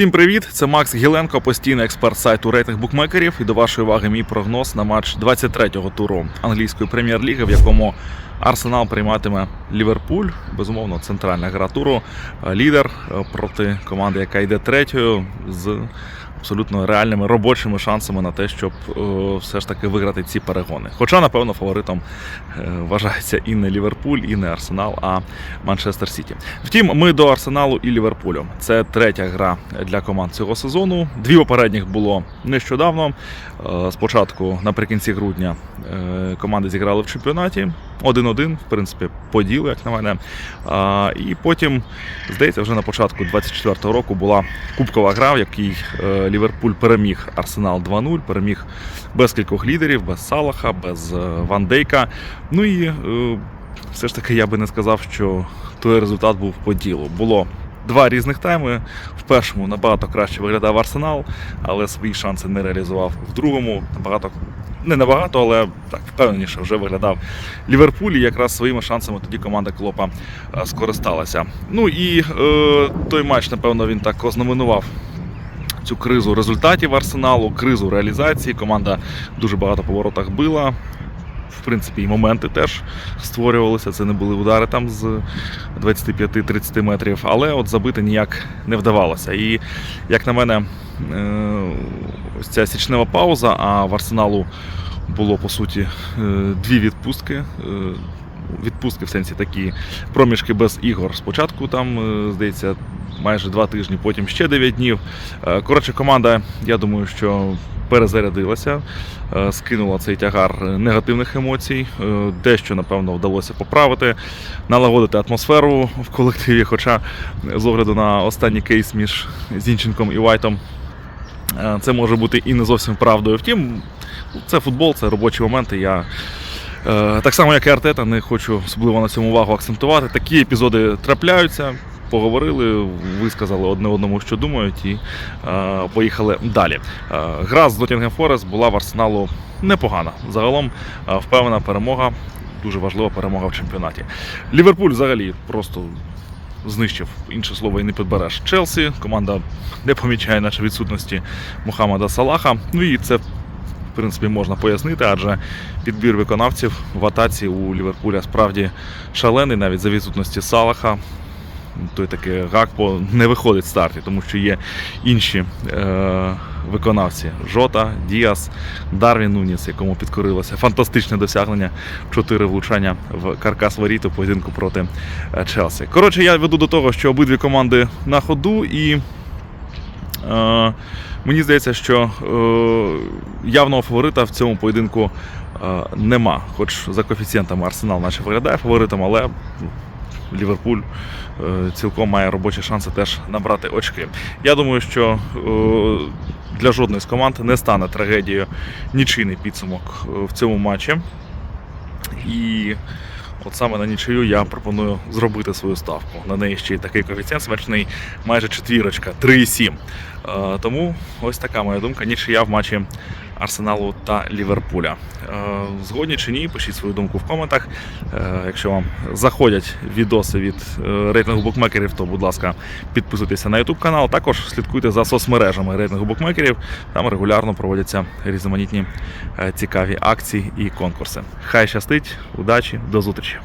Всім привіт! Це Макс Гіленко, постійний експерт сайту рейтинг букмекерів. І до вашої уваги мій прогноз на матч 23-го туру англійської прем'єр-ліги, в якому Арсенал прийматиме Ліверпуль. Безумовно, центральна гра туру. Лідер е, проти команди, яка йде третьою, з абсолютно реальними робочими шансами на те, щоб е, все ж таки виграти ці перегони. Хоча, напевно, фаворитом е, вважається і не Ліверпуль, і не Арсенал, а Манчестер Сіті. Втім, ми до Арсеналу і Ліверпулю. Це третя гра для команд цього сезону. Дві попередніх було нещодавно. Е, Спочатку, наприкінці грудня, команди зіграли в чемпіонаті. 1-1, в принципі, по ділу, як на мене. А, І потім, здається, вже на початку 24-го року була кубкова гра, в якій Ліверпуль переміг Арсенал 2-0, переміг без кількох лідерів, без Салаха, без е, Ван Дейка. Ну і е, все ж таки я би не сказав, що той результат був по ділу. Було два різних тайми. В першому набагато краще виглядав Арсенал, але свої шанси не реалізував. В другому набагато не набагато, але так впевненіше вже виглядав Ліверпуль. І якраз своїми шансами тоді команда Клопа е, скористалася. Ну і е, той матч, напевно, він так ознаменував. Цю кризу результатів арсеналу, кризу реалізації. Команда дуже багато по воротах била. В принципі, і моменти теж створювалися. Це не були удари там з 25-30 метрів, але от забити ніяк не вдавалося. І як на мене, е, ось ця січнева пауза, а в арсеналу було по суті е, дві відпустки. Відпустки в сенсі такі проміжки без ігор. Спочатку там, е, здається, майже два тижні, потім ще 9 днів. Е, Коротше, команда, я думаю, що перезарядилася, е, скинула цей тягар негативних емоцій. Дещо, напевно, вдалося поправити, налагодити атмосферу в колективі. Хоча, з огляду на останній кейс між Зінченком і Вайтом, це може бути і не зовсім правдою. Втім, це футбол, це робочі моменти. Я Так само, як і Артета, не хочу особливо на цьому увагу акцентувати. Такі епізоди трапляються. Поговорили, висказали одне одному, що думають, і е, поїхали далі. Е, гра з Ноттінгем Форест була в Арсеналу непогана. Загалом е, впевнена перемога, дуже важлива перемога в чемпіонаті. Ліверпуль взагалі просто знищив, інше слово і не підбереш. Челсі, команда не помічає наші відсутності Мухаммада Салаха. Ну і це в принципі, можна пояснити, адже підбір виконавців в атаці у Ліверпуля справді шалений, навіть за відсутності Салаха. Той таки Гакпо не виходить в старті, тому що є інші е- виконавці: Жота, Діас, Дарвін Нуніс, якому підкорилося. Фантастичне досягнення. Чотири влучання в каркас воріт у поєдинку проти е, Челсі. Коротше, я веду до того, що обидві команди на ходу і. Е, Мені здається, що е, явного фаворита в цьому поєдинку е, нема. Хоч за коефіцієнтами Арсенал наче виглядає фаворитом, але Ліверпуль е, цілком має робочі шанси теж набрати очки. Я думаю, що для жодної з команд не стане трагедією нічийний підсумок в цьому матчі. І От саме на нічию я пропоную зробити свою ставку. На неї ще й такий коефіцієнт смачний, майже четвірочка, 3,7. Е, Тому ось така моя думка. Нічия в матчі Арсеналу та Ліверпуля. Е, Згодні чи ні, пишіть свою думку в коментах. Е, Якщо вам заходять відоси від е, рейтингу букмекерів, то, будь ласка, підписуйтеся на YouTube канал. Також слідкуйте за соцмережами рейтингу букмекерів. Там регулярно проводяться різноманітні цікаві акції і конкурси. Хай щастить, удачі, до зустрічі!